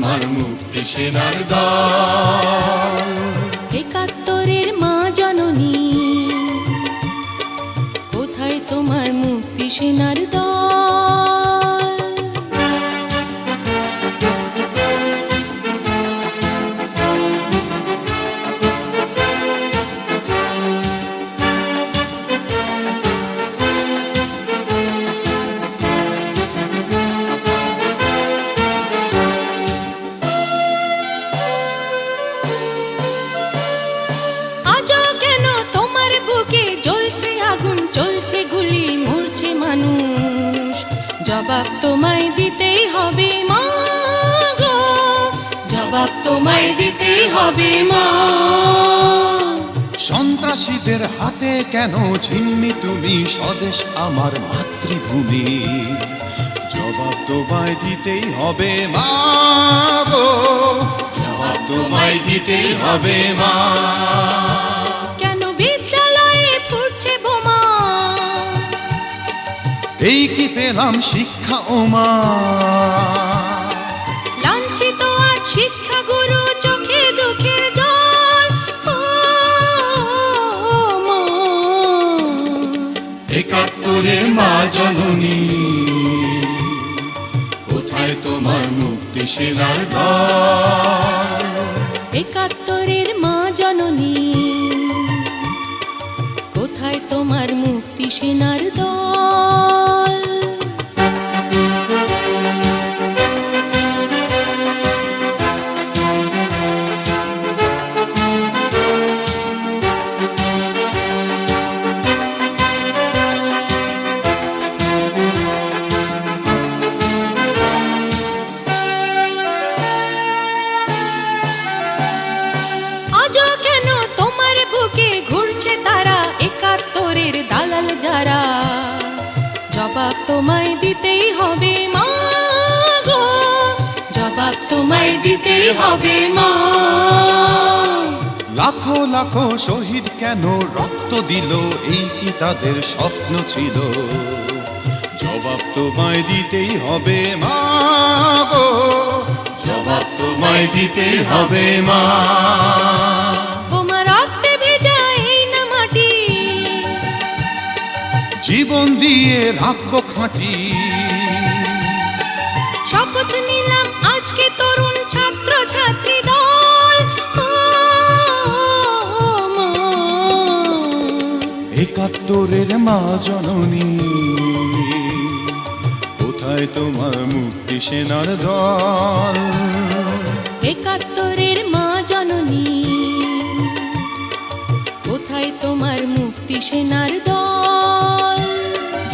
তোমার মুক্তি সেনার একাত্তরের মা জননী কোথায় তোমার মুক্তি সেনার দল জবাব তোমায় দিতেই হবে মা জবাব তোমায় দিতেই হবে মা। সন্ত্রাসীদের হাতে কেন ঝিম্মি তুমি স্বদেশ আমার মাতৃভূমি? জবাব তোমায় দিতেই হবে মা গো। জবাব তোমায় দিতেই হবে মা। পেলাম শিক্ষা ওমা। লাঞ্ছিত আজ শিক্ষা গুরু চোখে দুঃখের জল। ও মা। একাত্তরের মা জননী কোথায় তোমার মুক্তি সেনার দল একাত্তরের মা জননী কোথায় তোমার মুক্তি সেনার দল দিতেই হবে মা গো। জবাব তোমায় দিতেই হবে মা। লাখো লাখো শহীদ কেন রক্ত দিল? এই কি তাদের স্বপ্ন ছিল? জবাব তোমায় দিতেই হবে মা গো। জবাব তোমায় দিতেই হবে মা। জীবন দিয়ে রাখব খাঁটি। শপথ নিলাম আজকে তরুণ ছাত্র ছাত্রী দল। একাত্তরের মা জননী কোথায় তোমার মুক্তি সেনার দল?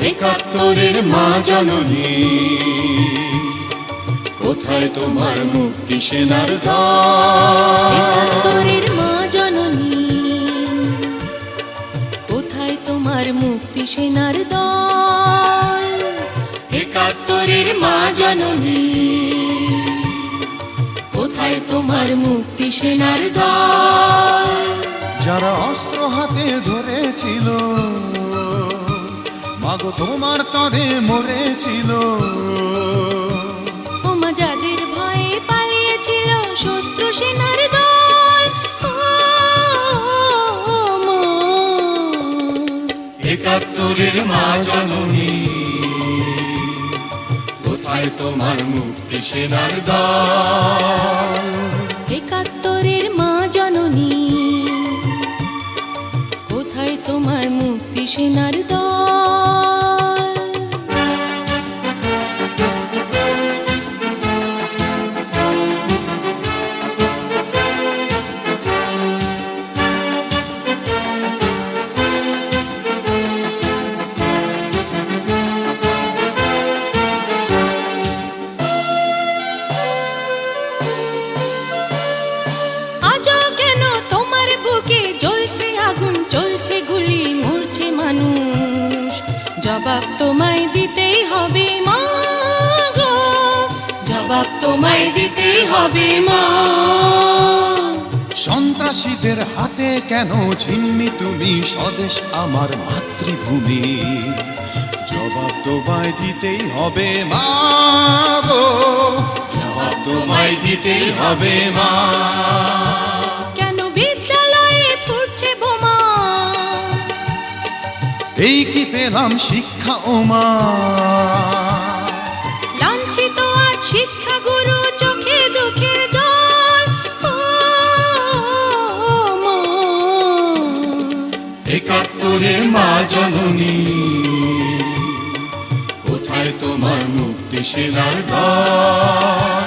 একাত্তরের মা জননী। কোথায় তোমার মুক্তি সেনার একাত্তরের মা জননী। কোথায় তোমার মুক্তি সেনার দল? একাত্তরের মা জননী। কোথায় তোমার মুক্তি সেনার দল? যারা অস্ত্র হাতে ধরেছিল মাগো তোমার তরে মরেছিল ওমা যাদের ভয়ে পালিয়েছিল শত্রু সেনার দল। একাত্তরের মা জননী কোথায় তোমার মুক্তি সেনার দল? একাত্তরের মা জননী কোথায় তোমার মুক্তি সেনার দল? জবাব তোমায় দিতেই হবে মা জবাব তোমায় দিতেই হবে মা। সন্ত্রাসীদের হাতে কেন ঝিম্মি তুমি স্বদেশ আমার মাতৃভূমি? জবাব তোমায় দিতেই হবে মা গো। জবাব তোমায় দিতেই হবে মা। পেলাম শিক্ষা ওমা। লাঞ্ছিত আজ শিক্ষা গুরু চোখে দুঃখের জল। একাত্তরের মা জননী কোথায় তোমার মুক্তি সেনার দল